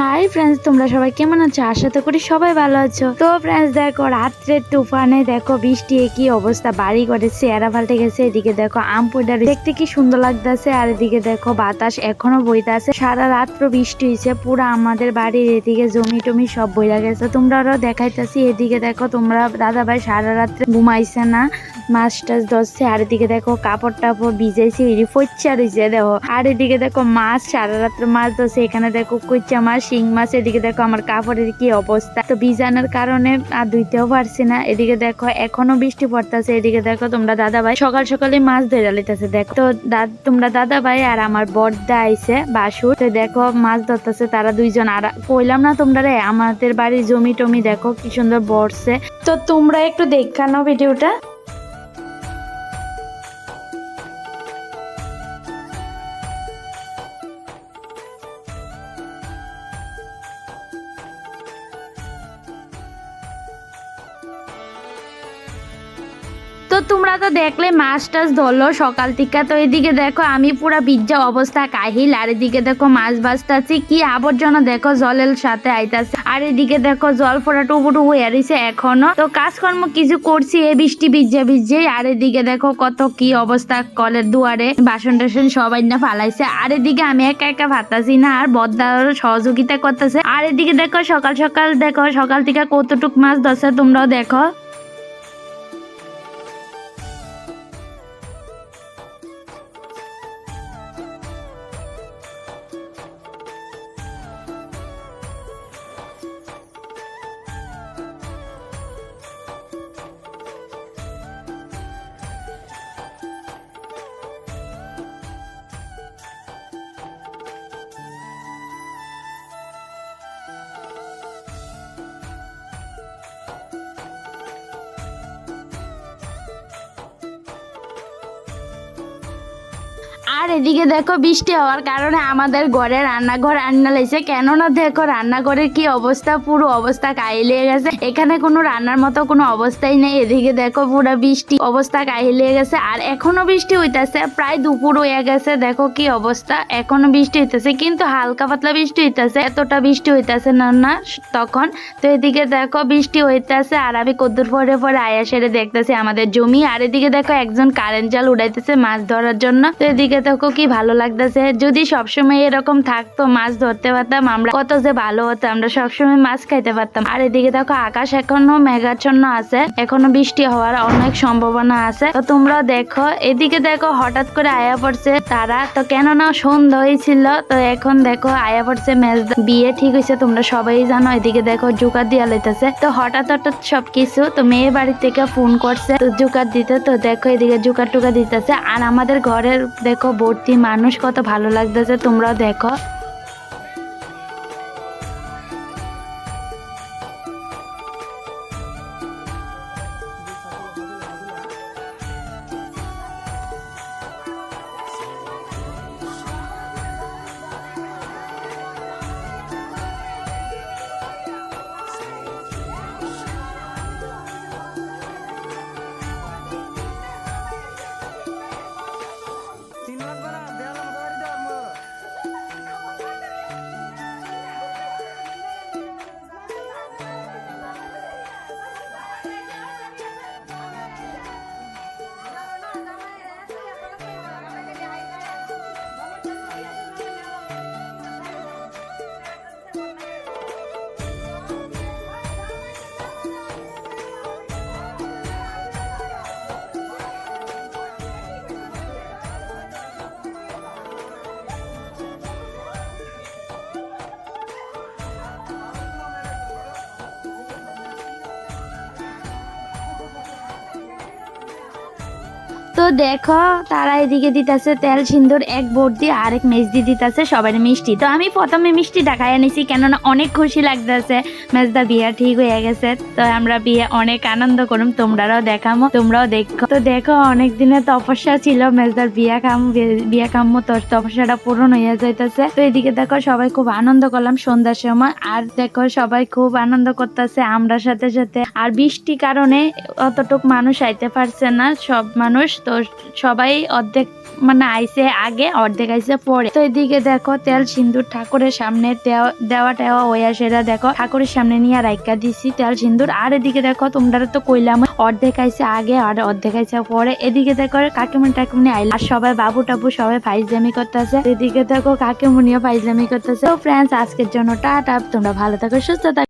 Hi friends তোমরা সবাই কেমন আছো? আশা তো করি সবাই ভালো আছো। তো ফ্রেন্ডস দেখো, রাত্রের তুফানে, দেখো, বৃষ্টি কি অবস্থা? বাড়ি করে চেয়ারা পাল্টে গেছে, এদিকে দেখো, আম পয়ডা দেখতে কি সুন্দর লাগতেছে, আর এদিকে দেখো, বাতাস এখনও বইতে আছে। সারা রাত্র বৃষ্টি হয়েছে পুরো আমাদের বাড়ির এদিকে জমি টমি সব বইরা গেছে। তোমরা আরও দেখাইতেছি, এদিকে দেখো, তোমরা দাদা ভাই সারা রাত্রে ঘুমাইছে না, মাছ টাছ ধরছে, আর এদিকে দেখো, কাপড় টাপড় ভিজাইছে এরি ফচ্চা রয়েছে দেখো। আর এদিকে দেখো, মাছ, সারা রাত্র মাছ ধরছে, এখানে দেখো কইচা মাছ শিং মাছ, এদিকে দেখো আমার কাপড়ের কি অবস্থা। তো ভিজানোর কারণে আর ধুইতেও পারছি না। এদিকে দেখো, এখনও বৃষ্টি পড়তেছে। এদিকে দেখো, তোমরা দাদা ভাই সকাল সকালে মাছ ধরে লিতেছে দেখো। তো তোমরা দাদা ভাই আর আমার বর্দা আইছে, বাসুর। তো দেখো, মাছ ধরতেছে তারা দুইজন। আর কইলাম না তোমরা রে, আমাদের বাড়ির জমি টমি দেখো, কি সুন্দর বড়ছে। তো তোমরা একটু দেখানো ভিডিওটা। তো তোমরা তো দেখলে মাছ টাছ ধরলো সকাল থেকে। তো এদিকে দেখো আমি পুরা বিজ্জা অবস্থা কাহিল, আর এদিকে দেখো মাছ বাঁচতাছি কি আবর্জনা দেখো জলের সাথে আইতাছে। আর এদিকে দেখো জল ফোড়া টুবু টুবু এরিছে এখনও। তো কাজকর্ম কিছু করছি এ বৃষ্টি ভিজে ভিজে। আর এদিকে দেখো কত কি অবস্থা কলের দুয়ারে। বাসন টাসন সবাই না ফালাইছে। আর এদিকে আমি একা একা ভাতাছি না, আর বদ্দার সহযোগিতা করতেছে। আর এদিকে দেখো সকাল সকাল, দেখো সকাল থেকে কতটুক মাছ ধরছে তোমরাও দেখো। আর এদিকে দেখো বৃষ্টি হওয়ার কারণে আমাদের ঘরে রান্নাঘর রান্না লেগেছে। কেননা দেখো রান্নাঘরের কি অবস্থা? পুরো অবস্থা কাইলে গেছে। এখানে কোনো রান্নার মতো কোনো অবস্থাই নেই। এদিকে দেখো পুরো বৃষ্টি অবস্থা কাইলে গেছে। আর এখনও বৃষ্টি হইতেছে। প্রায় দুপুর হয়ে গেছে। দেখো কি অবস্থা। এখনও বৃষ্টি হইতেছে। কিন্তু হালকা পাতলা বৃষ্টি হইতেছে। এতটা বৃষ্টি হইতেছে না না, তখন। তো এদিকে দেখো বৃষ্টি হইতাছে। আর আমি কদ্দুর পরে পরে আয়া সেরে দেখতেছি আমাদের জমি। আর এদিকে দেখো একজন কারেন্ট জাল উড়াইতেছে মাছ ধরার জন্য। তো এদিকে দেখো কি ভালো লাগতেছে? যদি সবসময় এরকম থাকতো, মাছ ধরতে পারতাম, আমরা কত যে ভালো হতো, আমরা সবসময় মাছ খাইতে পারতাম। আর এদিকে দেখো, আকাশ এখনও মেঘাচ্ছন্ন আছে, এখনও বৃষ্টি হওয়ার অনেক সম্ভাবনা আছে। তো তোমরা দেখো, এদিকে দেখো, হঠাৎ করে আয়া পড়ছে তারা। তো কেননা সন্ধ্যা হয়েছিল তো এখন দেখো, আয়া পড়ছে ম্যাচ বিয়ে ঠিক হয়েছে, তোমরা সবাই জানো, এদিকে দেখো জুকার দিয়া লইতেছে। তো হঠাৎ হঠাৎ সবকিছু, তো মেয়ে বাড়ি থেকে ফোন করছে, তো জুকার দিতে, তো দেখো, এদিকে জুকার টুকা দিতেছে। আর আমাদের ঘরের, দেখো ভর্তি মানুষ কত ভালো লাগতেছে তোমরাও দেখো। তো দেখো, তারা এদিকে দিতেছে তেল সিন্দুর এক ভর্তি আরেক মেজদি দিতেছে সবাই মিষ্টি। তো আমি প্রথমে মিষ্টি খাইয়ে নিছি কেননা অনেক খুশি লাগতেছে। মেজদা বিয়ে ঠিক হয়ে গেছে, তো আমরা বিয়ে অনেক আনন্দ করুম তোমরাও দেখামো, তোমরাও দেখো। তো দেখো, অনেক দিনের তপস্যা ছিল, মেজদার বিয়া কাম, বিয়া কাম্য, তো তপস্যাটা পূরণ হয়ে যাইতেছে। তো এদিকে দেখো, সবাই খুব আনন্দ করলাম সন্ধ্যার সময়, আর দেখো, সবাই খুব আনন্দ করতেছে আমরা সাথে সাথে। আর বৃষ্টি কারণে অতটুক মানুষ আইতে পারছে না, সব মানুষ তো সবাই অর্ধেক মানে আইসে আগে, অর্ধেক আইসে পরে। তো এদিকে দেখো, তেল সিন্দুর ঠাকুরের সামনে দেওয়া- টেওয়া হইয়া সেটা দেখো, ঠাকুরের সামনে নিয়ে রাইকা দিছি তেল সিন্দুর। আর এদিকে দেখো তোমরা তো কইলাম, অর্ধেক আইসে আগে আর অর্ধেক আইসে পরে। এদিকে দেখো, কাকিমুনি টাকিমুনি আইল। আর সবাই বাবু টাবু সবাই ফাইজলামি করতেছে। এদিকে দেখো, কাকিমুনিও ফাইজলামি করতেছে। তো ফ্রেন্ডস আজকের জন্য টাটা। তোমরা ভালো থাকো, সুস্থ থাকো।